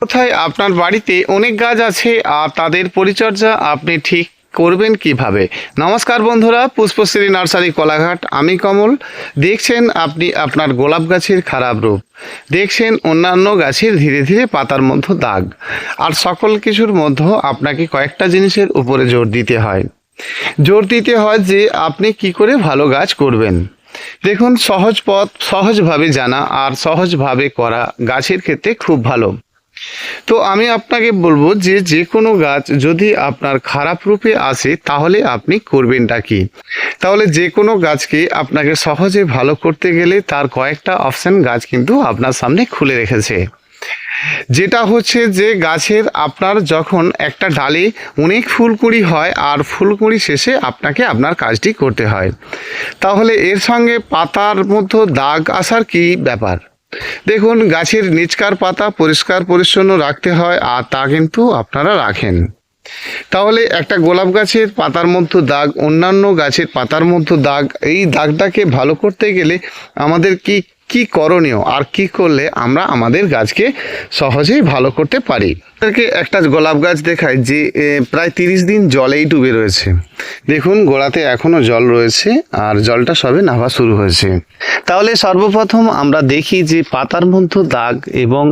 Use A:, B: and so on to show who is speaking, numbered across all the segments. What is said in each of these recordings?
A: কোথায় আপনার বাড়িতে অনেক গাছ আছে আর তাদের পরিচর্যা আপনি ঠিক করবেন কীভাবে? নমস্কার বন্ধুরা, পুষ্পশ্রী নার্সারি কোলাঘাট। আমি কমল। দেখছেন আপনি আপনার গোলাপ গাছের খারাপ রূপ। দেখছেন অন্যান্য গাছের ধীরে ধীরে পাতার মধ্যে দাগ। আর সকল কিছুর মধ্যে আপনাকে কয়েকটা জিনিসের উপরে জোর দিতে হয়। জোর দিতে হয় যে আপনি কি করে ভালো গাছ করবেন। দেখুন, সহজ পথ, সহজভাবে জানা আর সহজভাবে করা গাছের ক্ষেত্রে খুব ভালো। তো আমি আপনাকে বলব যে যে কোনো গাছ যদি আপনার খারাপ রূপে আসে, তাহলে আপনি করবেনটা কি? তাহলে যে কোনো গাছকে আপনাকে সহজে ভালো করতে গেলে তার কয়েকটা অপশন গাছ কিন্তু আপনার সামনে খুলে রেখেছে। যেটা হচ্ছে যে গাছের আপনার যখন একটা ডালে অনেক ফুলকুড়ি হয় আর ফুলকুড়ি শেষে আপনাকে আপনার কাজটি করতে হয়। তাহলে এর সঙ্গে পাতার মধ্যে দাগ আসার কি ব্যাপার? দেখুন, গাছের নিচকার পাতা পরিষ্কার পরিচ্ছন্ন রাখতে হয়, আর তা কিন্তু আপনারা রাখেন। তাহলে একটা গোলাপ গাছের পাতার মধ্যে দাগ, অন্যান্য গাছের পাতার মধ্যে দাগ, এই দাগটাকে ভালো করতে গেলে আমাদের কি কি করণীয়? আর কি করলে আমরা আমাদের গাছকে সহজেই ভালো করতে পারি? আপনাদেরকে একটা গোলাপ গাছ দেখায় যে প্রায় তিরিশ দিন জলেই ডুবে রয়েছে। দেখুন, গোড়াতে এখনও জল রয়েছে আর জলটা সবে নামা শুরু হয়েছে। তাহলে সর্বপ্রথম আমরা দেখি যে, পাতার মধ্যে দাগ এবং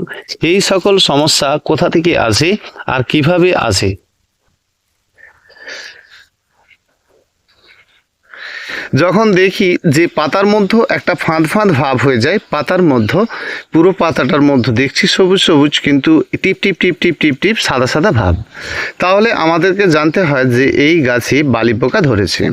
A: এই সকল সমস্যা কোথা থেকে আসে আর কীভাবে আসে? যখন দেখি যে পাতার মধ্যে একটা ফাঁদ ফাঁদ ভাব হয়ে যায় পাতার মধ্যে পুরো পাতাটার মধ্যে দেখছি সবুজ সবুজ কিন্তু টিপ টিপ টিপ টিপ টিপ টিপ সাদা সাদা ভাব। তাহলে আমাদেরকে জানতে হয় যে এই গাছে বালি পোকা ধরেছে।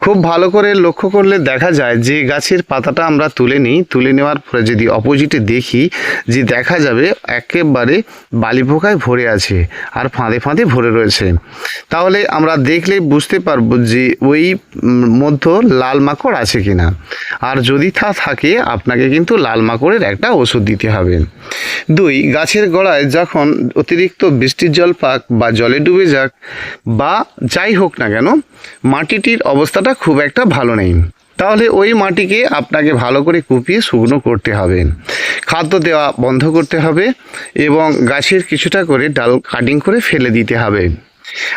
A: খুব ভালো করে লক্ষ্য করলে দেখা যায় যে গাছের পাতাটা আমরা তুলে নিই। তুলে নেওয়ার পরে যদি অপোজিটে দেখি যে দেখা যাবে একেবারে বালি পোকায় ভরে আছে আর ফাঁদে ফাঁদে ভরে রয়েছে। তাহলে আমরা দেখলে বুঝতে পারব যে ওই উম, মধ্যে লাল মাকড় আছে কি না আর যদি তা থাকে, আপনাকে কিন্তু লাল মাকড়ের একটা ওষুধ দিতে হবে। দুই, গাছের গোড়ায় যখন অতিরিক্ত বৃষ্টির জল পাক বা জলে ডুবে যাক, বা যাই হোক না কেন, মাটিটির অবস্থাটা খুব একটা ভালো নেই। তাহলে ওই মাটিকে আপনাকে ভালো করে কুপিয়ে শুকনো করতে হবে। খাদ্য দেওয়া বন্ধ করতে হবে এবং গাছের কিছুটা করে ডাল কাটিং করে ফেলে দিতে হবে।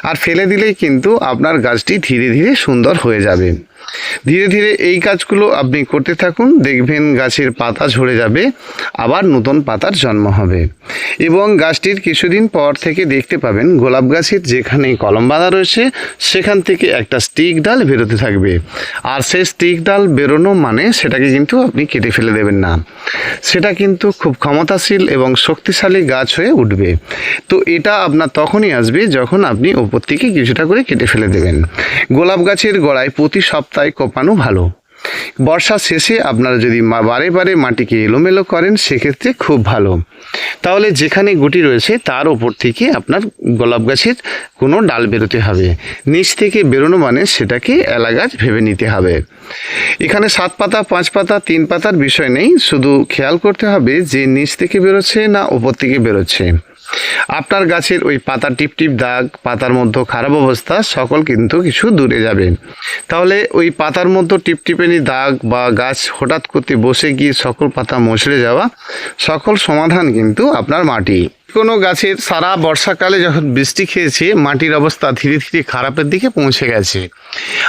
A: আর ফেলে দিলেই কিন্তু আপনার গাছটি ধীরে ধীরে সুন্দর হয়ে যাবে। ধীরে ধীরে এই কাজগুলো আপনি করতে থাকুন, দেখবেন গাছের পাতা ঝরে যাবে, আবার নতুন পাতার জন্ম হবে। এবং গাছটির কিছুদিন পর থেকে দেখতে পাবেন গোলাপ গাছের যেখানে কলম বাঁধা রয়েছে, সেখান থেকে একটা স্টিক ডাল বেরোতে থাকবে। আর সেই স্টিক ডাল বেরোনো মানে সেটাকে কিন্তু আপনি কেটে ফেলে দেবেন না। সেটা কিন্তু খুব ক্ষমতাশীল এবং শক্তিশালী গাছ হয়ে উঠবে। তো এটা আপনার তখনই আসবে যখন আপনি ওপর থেকে কিছুটা করে কেটে ফেলে দেবেন। গোলাপ গাছের গোড়ায় প্রতি সপ্তাহে কোপানো ভালো। বর্ষা শেষে আপনারা যদি বারে বারে মাটিকে এলোমেলো করেন, সেক্ষেত্রে খুব ভালো। তাহলে যেখানে গুটি রয়েছে, তার ওপর থেকে আপনার গোলাপ গাছের কোনো ডাল বেরোতে হবে। নিচ থেকে বেরোনো মানে সেটাকে এলা গাছ ভেবে নিতে হবে। এখানে সাত পাতা, পাঁচ পাতা, তিন পাতার বিষয় নেই। শুধু খেয়াল করতে হবে যে নিচ থেকে বেরোচ্ছে না ওপর থেকে বেরোচ্ছে। আপনার গাছের ওই পাতা টিপ টিপ দাগ, পাতার মধ্যে খারাপ অবস্থা, সকল কিন্তু কিছু দূরে যাবে। তাহলে ওই পাতার মধ্যে টিপটিপেনি দাগ বা গাছ হঠাৎ করতে বসে গিয়ে সকল পাতা মশড়ে যাওয়া, সকল সমাধান কিন্তু আপনার মাটি। কোনো গাছের সারা বর্ষাকালে যখন বৃষ্টি খেয়েছে, মাটির অবস্থা ধীরে ধীরে খারাপের দিকে পৌঁছে গেছে।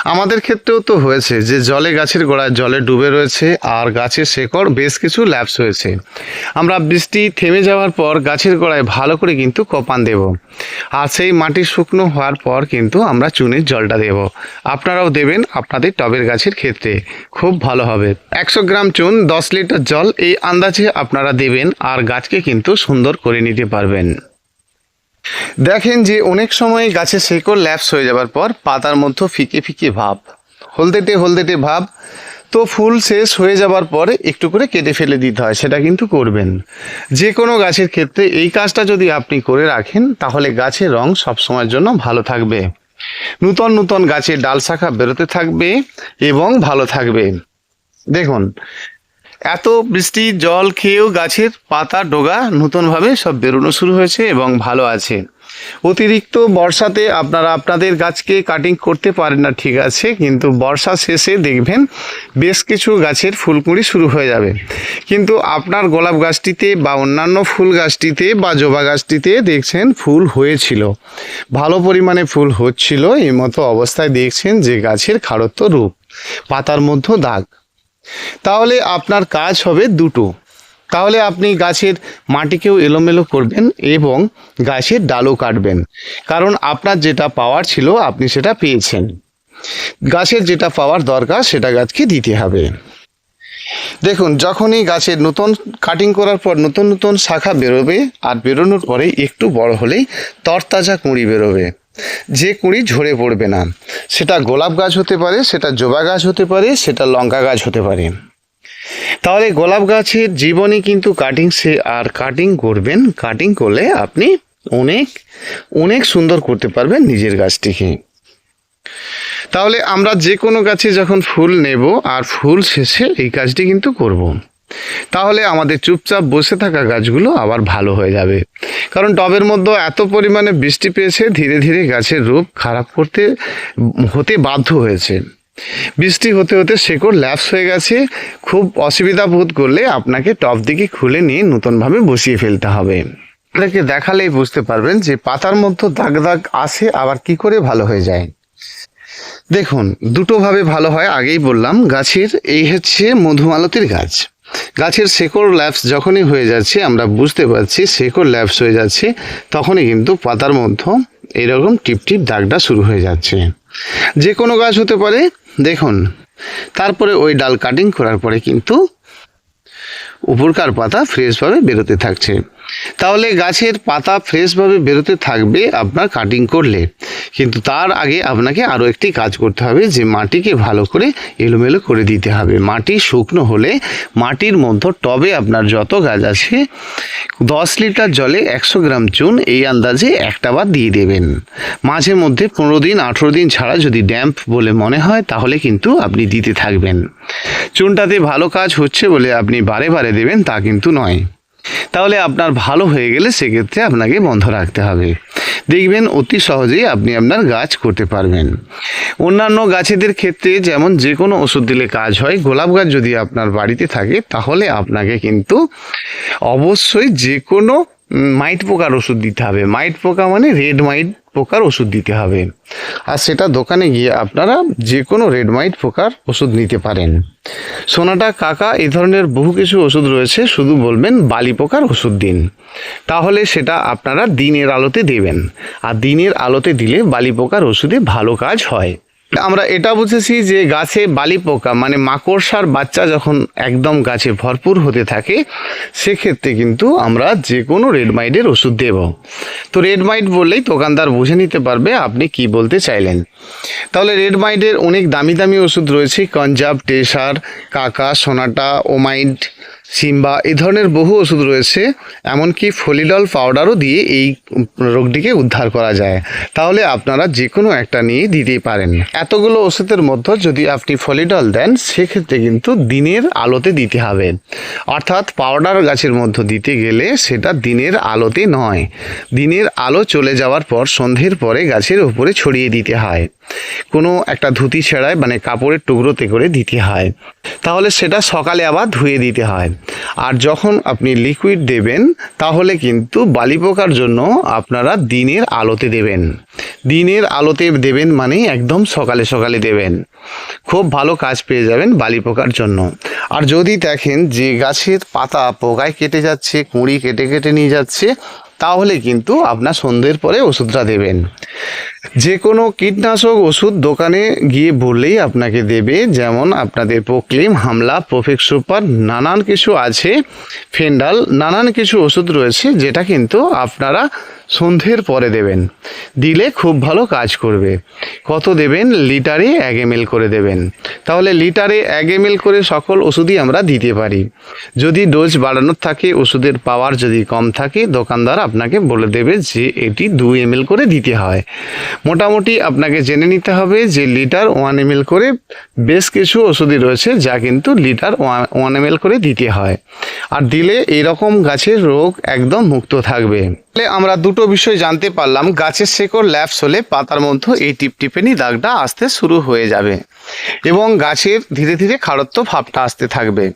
A: আমাদের ক্ষেত্রেও তো হয়েছে যে, জলে গাছের গোড়ায় জলে ডুবে রয়েছে আর গাছের শেকড় বেশ কিছু ল্যাপস হয়েছে। আমরা বৃষ্টি থেমে যাওয়ার পর গাছের গোড়ায় ভালো করে কিন্তু কপান দেব। আর সেই মাটি শুকনো হওয়ার পর কিন্তু আমরা চুনের জলটা দেব। আপনারাও দেবেন আপনাদের টবের গাছের ক্ষেত্রে। খুব ভালো হবে। একশো গ্রাম চুন, দশ লিটার জল এই আন্দাজে আপনারা দেবেন আর গাছকে কিন্তু সুন্দর করে নিতে পারবেন। দেখেন যে অনেক সময় গাছে শেকড় ল্যাপস হয়ে যাবার পর পাতার মধ্যে ফিকে ফিকে ভাব। হলদেটে হলদেটে ভাব। তো ফুল শেষ হয়ে যাবার পরে একটু করে কেটে ফেলে দিতে হয়, সেটা কিন্তু করবেন। যে কোনো গাছের ক্ষেত্রে এই কাজটা যদি আপনি করে রাখেন, তাহলে গাছের রং সবসময়ের জন্য ভালো থাকবে। নূতন নূতন গাছের ডাল শাখা বেরোতে থাকবে এবং ভালো থাকবে। দেখুন, এত বৃষ্টি, জল খেয়েও গাছের পাতা, ডোগা নতুনভাবে সব বেরোনো শুরু হয়েছে এবং ভালো আছে। অতিরিক্ত বর্ষাতে আপনারা আপনাদের গাছকে কাটিং করতে পারেন না, ঠিক আছে, কিন্তু বর্ষা শেষে দেখবেন বেশ কিছু গাছের ফুলকুড়ি শুরু হয়ে যাবে। কিন্তু আপনার গোলাপ গাছটিতে বা অন্যান্য ফুল গাছটিতে বা জবা গাছটিতে দেখছেন ফুল হয়েছিল। ভালো পরিমাণে ফুল হচ্ছিল, এই মতো অবস্থায় দেখছেন যে গাছের খাড়ত্ব রূপ, পাতার মধ্যে দাগ। তাহলে আপনার কাজ হবে দুটো। তাহলে আপনি গাছের মাটিকেও এলোমেলো করবেন এবং গাছের ডালও কাটবেন। কারণ আপনার যেটা পাওয়ার ছিল, আপনি সেটা পেয়েছেন। গাছের যেটা পাওয়ার দরকার, সেটা গাছকে দিতে হবে। দেখুন, যখনই গাছের নতুন কাটিং করার পর নতুন নতুন শাখা বেরোবে, আর বেরোনোর পরে একটু বড় হলেই তরতাজা কুঁড়ি বেরোবে। যে কুঁড়ি ঝরে পড়বে না। সেটা গোলাপ গাছ হতে পারে, সেটা জবা গাছ হতে পারে, সেটা লঙ্কা গাছ হতে পারে। তাহলে গোলাপ গাছের জীবনই কিন্তু কাটিং সে, আর কাটিং করবেন কাটিং করলে আপনি অনেক অনেক সুন্দর করতে পারবেন নিজের গাছটিকে। তাহলে আমরা যে কোনো গাছে যখন ফুল নেব আর ফুল শেষে এই কাজটি কিন্তু করব। তাহলে আমাদের চুপচাপ বসে থাকা গাছগুলো আবার ভালো হয়ে যাবে। কারণ টবের মধ্যে এত পরিমাণে বৃষ্টি পেয়েছে, ধীরে ধীরে গাছের রূপ খারাপ করতে, হতে বাধ্য হয়েছে। বৃষ্টি হতে হতে শেকড় ল্যাপস হয়ে গেছে। খুব অসুবিধা বোধ করলে আপনাকে টপ দিকে খুলে নিয়ে নতুনভাবে বসিয়ে ফেলতে হবে। আপনাকে দেখালেই বুঝতে পারবেন যে পাতার মধ্যে দাগ দাগ আসে আবার কি করে ভালো হয়ে যায়। দেখুন, দুটোভাবে ভালো হয়, আগেই বললাম, গাছের এই হচ্ছে মধুমালতির গাছ। গাছের শেকড় ল্যাপস যখনই হয়ে যাচ্ছে, আমরা বুঝতে পারছি শেকড় ল্যাপস হয়ে যাচ্ছে, তখনই কিন্তু পাতার মধ্যে এরকম টিপ টিপ দাগটা শুরু হয়ে যাচ্ছে। যে কোনো গাছ হতে পারে দেখুন তারপরে ওই ডাল কাটিং করার পরে কিন্তু উপরকার পাতা ফ্রেশভাবে বেরোতে থাকছে। তাহলে গাছের পাতা ফ্রেশভাবে বেরোতে থাকবে আপনার কাটিং করলে। কিন্তু তার আগে আপনাকে আরও একটি কাজ করতে হবে, যে মাটিকে ভালো করে এলোমেলো করে দিতে হবে। মাটি শুকনো হলে মাটির মধ্যে টবে আপনার যত গাছ আছে, দশ লিটার জলে একশো গ্রাম চুন এই আন্দাজে একটা বার দিয়ে দেবেন। মাঝে মধ্যে পনেরো দিন, আঠেরো দিন ছাড়া যদি ড্যাম্প বলে মনে হয়, তাহলে কিন্তু আপনি দিতে থাকবেন। চুনটাতে ভালো কাজ হচ্ছে বলে আপনি বারে বারে দেবেন, তা কিন্তু নয়। তাহলে আপনার ভালো হয়ে গেলে সেক্ষেত্রে আপনাকে বন্ধ রাখতে হবে। দেখবেন অতি সহজেই আপনি আপনার গাছ করতে পারবেন। অন্যান্য গাছেদের ক্ষেত্রে যেমন যে কোনো ওষুধ দিলে কাজ হয়, গোলাপ গাছ যদি আপনার বাড়িতে থাকে, তাহলে আপনাকে কিন্তু অবশ্যই যে কোনো মাইট পোকার ওষুধ দিতে হবে। মাইট পোকা মানে রেড মাইট পোকার ওষুধ দিতে হবে। আর সেটা দোকানে গিয়ে আপনারা যে কোনো রেড মাইট পোকার ওষুধ নিতে পারেন। সোনাটা কাকা এই ধরনের বহু কিছু ওষুধ রয়েছে, শুধু বলবেন বালি পোকার ওষুধ দিন। তাহলে সেটা আপনারা দিনের আলোতে দেবেন। আর দিনের আলোতে দিলে বালি পোকার ওষুধে ভালো কাজ হয়। আমরা এটা বুঝেছি যে গাছে বালি পোকা মানে মাকড়সার বাচ্চা যখন একদম গাছে ভরপুর হতে থাকে, সেক্ষেত্রে কিন্তু আমরা যে কোনো রেড মাইটের ওষুধ দেব। তো রেড মাইট বললেই দোকানদার বুঝে নিতে পারবে আপনি কি বলতে চাইলেন। তাহলে রেড মাইটের অনেক দামি দামি ওষুধ রয়েছে কনজাব টেসার, কাকা, সোনাটা, ওমাইড সিম্বা এই ধরনের বহু ওষুধ রয়েছে, এমনকি ফলিডল পাউডারও দিয়ে এই রোগটিকে উদ্ধার করা যায়। তাহলে আপনারা যে কোনো একটা নিয়ে দিতেই পারেন। এতগুলো ওষুধের মধ্যে যদি আপনি ফলিডল দেন, সেক্ষেত্রে কিন্তু দিনের আলোতে দিতে হবে। অর্থাৎ পাউডার গাছের মধ্যে দিতে গেলে সেটা দিনের আলোতে নয়। দিনের আলো চলে যাওয়ার পর, সন্ধ্যের পরে গাছের উপরে ছড়িয়ে দিতে হয়। কোনো একটা ধুতি ছেঁড়ায় মানে কাপড়ের টুকরোতে করে দিতে হয়। তাহলে সেটা সকালে আবার ধুয়ে দিতে হয়। আর যখন আপনি লিকুইড দেবেন, তাহলে কিন্তু বালি পোকার জন্য আপনারা দিনের আলোতে দেবেন। দিনের আলোতে দেবেন মানে একদম সকালে সকালে দেবেন। খুব ভালো কাজ পেয়ে যাবেন বালি পোকার জন্য। আর যদি দেখেন যে গাছের পাতা পোকায় কেটে যাচ্ছে, কুঁড়ি কেটে কেটে নিয়ে যাচ্ছে তাহলে কিন্তু আপনার সন্ধ্যের পরে ওষুধটা দেবেন। যে কোনো কীটনাশক ওষুধ দোকানে গিয়ে বললেই আপনাকে দেবে। যেমন আপনাদের প্রোক্লিম, হামলা প্রফেক্ট সুপার, নানান কিছু আছে, ফেন্ডাল, নানান কিছু ওষুধ রয়েছে যেটা কিন্তু আপনারা সন্ধ্যের পরে দেবেন। দিলে খুব ভালো কাজ করবে। কত দেবেন? লিটারে এক এম করে দেবেন। তাহলে লিটারে এক এম করে সকল ওষুধই আমরা দিতে পারি। যদি ডোজ বাড়ানোর থাকে, ওষুধের পাওয়ার যদি কম থাকে, দোকানদার আপনাকে বলে দেবে যে এটি দু এম করে দিতে হয়। মোটামুটি আপনাকে জেনে নিতে হবে যে লিটার ওয়ান এম করে বেশ কিছু ওষুধই রয়েছে যা কিন্তু লিটার ওয়ান এম করে দিতে হয়। আর দিলে এরকম গাছের রোগ একদম মুক্ত থাকবে। আমরা দুটো বিষয় জানতে পারলাম। গাছের শেকড় ল্যাপস হলে পাতার মধ্যে এই টিপটিপেনি দাগটা আসতে শুরু হয়ে যাবে এবং গাছের ধীরে ধীরে খারত্ব ভাবটা আসতে থাকবে।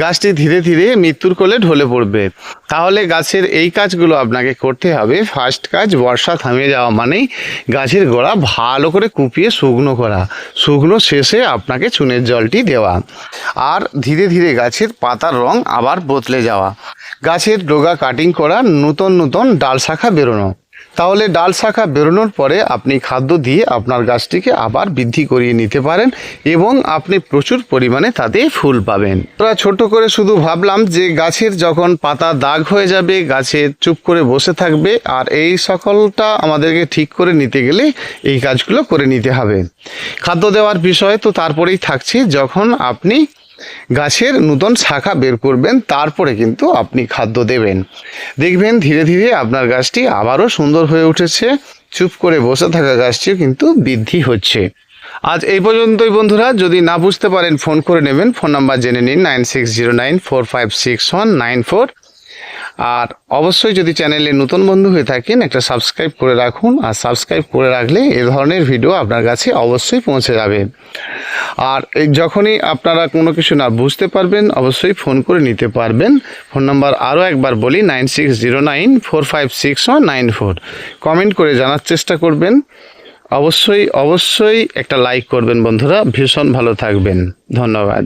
A: গাছটি ধীরে ধীরে মৃত্যুর কোলে ঢলে পড়বে। তাহলে গাছের এই কাজগুলো আপনাকে করতে হবে। ফার্স্ট কাজ, বর্ষা থামিয়ে যাওয়া মানেই গাছের গোড়া ভালো করে কুপিয়ে শুকনো করা। শুকনো শেষে আপনাকে চুনের জলটি দেওয়া। আর ধীরে ধীরে গাছের পাতার রং আবার বদলে যাওয়া। গাছের ডোগা কাটিং করা নতুন নতুন ডাল শাখা বেরোনো। তাহলে ডাল শাখা বেরোনোর পরে আপনি খাদ্য দিয়ে আপনার গাছটিকে আবার বৃদ্ধি করিয়ে নিতে পারেন এবং আপনি প্রচুর পরিমাণে তাতে ফুল পাবেন। আমরা ছোট করে শুধু ভাবলাম যে গাছের যখন পাতা দাগ হয়ে যাবে, গাছে চুপ করে বসে থাকবে, আর এই সকলটা আমাদেরকে ঠিক করে নিতে গেলে এই কাজগুলো করে নিতে হবে। খাদ্য দেওয়ার বিষয় তো তারপরেই থাকছে, যখন আপনি গাছের নূতন শাখা বের করবেন, তারপরে কিন্তু আপনি খাদ্য দেবেন। দেখবেন ধীরে ধীরে আপনার গাছটি আবারও সুন্দর হয়ে উঠেছে, চুপ করে বসে থাকা গাছটিও কিন্তু বৃদ্ধি হচ্ছে। আজ এই পর্যন্তই বন্ধুরা, যদি না বুঝতে পারেন ফোন করে নেবেন, ফোন নাম্বার জেনে নিন, nine six zero nine four five six one, nine four আর অবশ্যই যদি চ্যানেলে নতুন বন্ধু হয়ে থাকেন, একটা সাবস্ক্রাইব করে রাখুন আর সাবস্ক্রাইব করে রাখলে এ ধরনের ভিডিও আপনার কাছে অবশ্যই পৌঁছে যাবে। আর যখনই আপনারা কোনো কিছু না বুঝতে পারবেন, অবশ্যই ফোন করে নিতে পারবেন। ফোন নাম্বার আরও একবার বলি nine six zero nine four five six one nine four comment করে জানার চেষ্টা করবেন। অবশ্যই অবশ্যই একটা লাইক করবেন বন্ধুরা। ভীষণ ভালো থাকবেন। ধন্যবাদ।